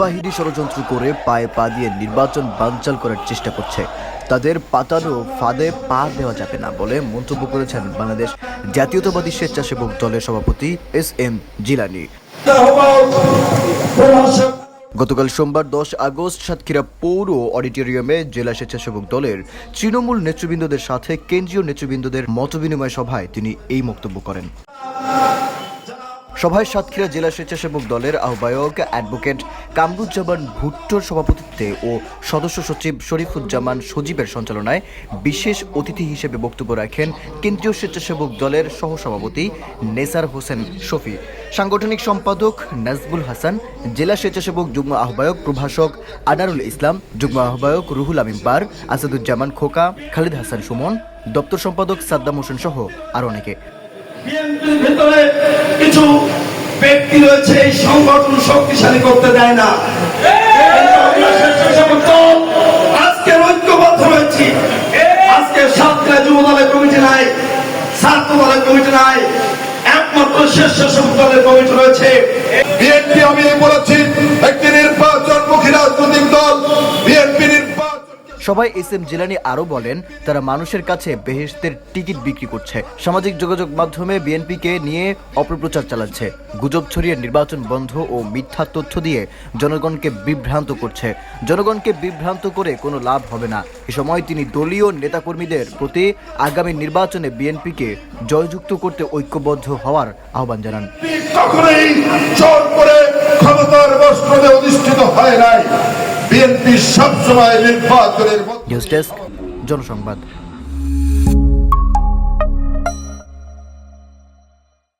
বাহিনী ষড়যন্ত্র করে পায়ে পা দিয়ে নির্বাচন বানচাল করার চেষ্টা করছে। তাদের পাতানো ফাঁদে পা দেওয়া যাবে না বলে মন্তব্য করেছেন বাংলাদেশ জাতীয়তাবাদী স্বেচ্ছাসেবক দলের সভাপতি এস এম জিলানি। গতকাল সোমবার দশ আগস্ট সাতক্ষীরা পৌর অডিটোরিয়ামে জেলা স্বেচ্ছাসেবক দলের তৃণমূল নেতৃবৃন্দদের সাথে কেন্দ্রীয় নেতৃবৃন্দদের মতবিনিময় সভায় তিনি এই মন্তব্য করেন। সভায় সাতক্ষীরা জেলা স্বেচ্ছাসেবক দলের আহ্বায়ক অ্যাডভোকেট কামরুজ্জামান ভুট্টোর সভাপতিত্বে ও সদস্য সচিব শরীফুজ্জামান সজীবের সঞ্চালনায় বিশেষ অতিথি হিসেবে বক্তব্য রাখেন কেন্দ্রীয় স্বেচ্ছাসেবক দলের সহসভাপতি নেসার হোসেন শফি। সাংগঠনিক সম্পাদক নাজবুল হাসান, জেলা স্বেচ্ছাসেবক যুগ্ম আহ্বায়ক প্রভাষক আনারুল ইসলাম, যুগ্ম আহ্বায়ক রুহুল আমিন বার আসাদুজ্জামান খোকা, খালিদ হাসান সুমন, দপ্তর সম্পাদক সাদ্দাম হোসেন সহ আরও অনেকে। কিছু রয়েছে, এই সংগঠন শক্তিশালী করতে দেয় না। ঐক্যবদ্ধ আজকে সাতটা যুব দলের কমিটি নাই ছাত্র দলের কমিটি নাই, একমাত্র স্বেচ্ছাসেবক দলের কমিটি রয়েছে। বিএনপি, আমি বলেছি সবাই এস এম জিলানি আরও বলেন, তারা মানুষের কাছে বেহেশতের টিকিট বিক্রি করছে। সামাজিক যোগাযোগ মাধ্যমে বিএনপিকে নিয়ে অপপ্রচার চালাচ্ছে। গুজব ছড়িয়ে নির্বাচন বন্ধ ও মিথ্যা তথ্য দিয়ে জনগণকে বিভ্রান্ত করছে। জনগণকে বিভ্রান্ত করে কোনো লাভ হবে না। এ সময় তিনি দলীয় নেতাকর্মীদের প্রতি আগামী নির্বাচনে বিএনপিকে জয়যুক্ত করতে ঐক্যবদ্ধ হওয়ার আহ্বান জানান। কখনোই জোর করে ক্ষমতার বস্ত্রে অধিষ্ঠিত হয় নাই। বিএনপি সবসময় নির্বাচনের নিউজ ডেস্ক জনসংবাদ।